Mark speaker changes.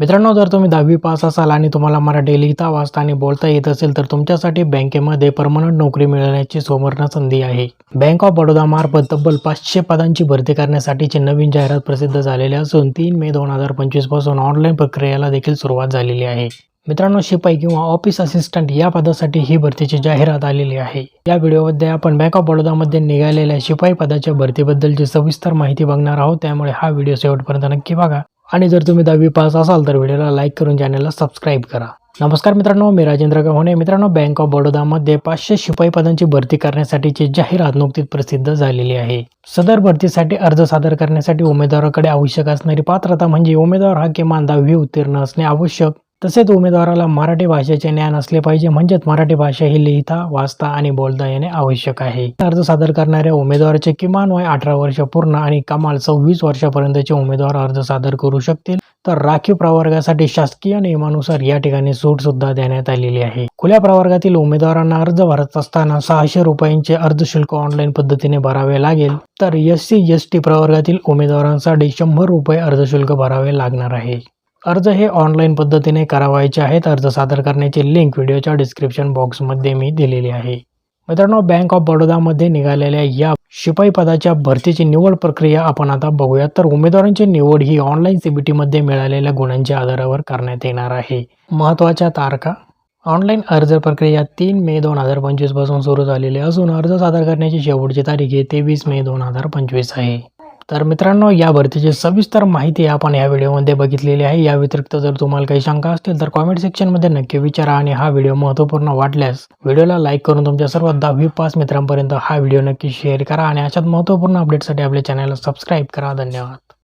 Speaker 1: मित्रांनो जर तुम्ही दहावी पास असाल आणि तुम्हाला मराठी लिहिता वाचता आणि बोलता येत असेल तर तुमच्यासाठी बँकेमध्ये परमनंट नोकरी मिळवण्याची सुवर्ण संधी आहे. बँक ऑफ बडोदा मार्फत तब्बल पाचशे पदांची भरती करण्यासाठीची नवीन जाहिरात प्रसिद्ध झालेली असून तीन मे दोन हजार पंचवीसपासून ऑनलाईन प्रक्रियेला देखील सुरुवात झालेली आहे. मित्रांनो शिपाई किंवा ऑफिस असिस्टंट या पदासाठी ही भरतीची जाहिरात आलेली आहे. या व्हिडिओमध्ये आपण बँक ऑफ बडोदामध्ये निघालेल्या शिपाई पदाच्या भरतीबद्दलची सविस्तर माहिती बघणार आहोत. त्यामुळे हा व्हिडिओ शेवटपर्यंत नक्की बघा. आणि जर तुम्ही दहावी पास असाल तर व्हिडिओला लाईक करून चॅनलला सबस्क्राईब करा. नमस्कार मित्रांनो मी राजेंद्र गव्हाणे. मित्रांनो बँक ऑफ बडोदामध्ये पाचशे शिपाई पदांची भरती करण्यासाठीची जाहिरात नुकतीच प्रसिद्ध झालेली आहे. सदर भरतीसाठी अर्ज सादर करण्यासाठी उमेदवाराकडे आवश्यक असणारी पात्रता म्हणजे उमेदवार हा किमान दहावी उत्तीर्ण असणे आवश्यक. तसेच उमेदवाराला मराठी भाषेचे ज्ञान असले पाहिजे म्हणजेच मराठी भाषा ही लिहिता वाचता आणि बोलता येणे आवश्यक आहे. अर्ज सादर करणाऱ्या उमेदवाराचे किमान वय अठरा वर्ष पूर्ण आणि कमाल सव्वीस वर्षापर्यंतचे उमेदवार अर्ज सादर करू शकतील. तर राखीव प्रवर्गासाठी शासकीय नियमानुसार या ठिकाणी सूट सुद्धा देण्यात आलेली आहे. खुल्या प्रवर्गातील उमेदवारांना अर्ज भरत असताना सहाशे रुपयांचे अर्ज शुल्क ऑनलाईन पद्धतीने भरावे लागेल. तर एस सी एस टी प्रवर्गातील उमेदवारांसाठी शंभर रुपये अर्ज शुल्क भरावे लागणार आहे. अर्ज हे ऑनलाईन पद्धतीने करावायचे आहेत. अर्ज सादर करण्याची लिंक व्हिडिओच्या डिस्क्रिप्शन बॉक्समध्ये मी दिलेली आहे. मित्रांनो बँक ऑफ बडोदामध्ये निघालेल्या या शिपाई पदाच्या भरतीची निवड प्रक्रिया आपण आता बघूयात. तर उमेदवारांची निवड ही ऑनलाईन सीबीटीमध्ये मिळालेल्या गुणांच्या आधारावर करण्यात येणार आहे. महत्त्वाच्या तारखा. ऑनलाईन अर्ज प्रक्रिया तीन मे दोन हजार पंचवीसपासून सुरू झालेली असून अर्ज सादर करण्याची शेवटची तारीख आहे तेवीस मे दोन हजार पंचवीस आहे. तर मित्रांनो या भरतीची सविस्तर माहिती आपण या व्हिडिओमध्ये बघितलेली आहे. या व्यतिरिक्त जर तुम्हाला काही शंका असतील तर कॉमेंट सेक्शनमध्ये नक्की विचारा आणि हा व्हिडिओ महत्त्वपूर्ण वाटल्यास व्हिडिओला लाईक करून तुमच्या सर्व दहावी पास मित्रांपर्यंत हा व्हिडिओ नक्की शेअर करा आणि अशाच महत्त्वपूर्ण अपडेटसाठी आपल्या चॅनलला सबस्क्राईब करा. धन्यवाद.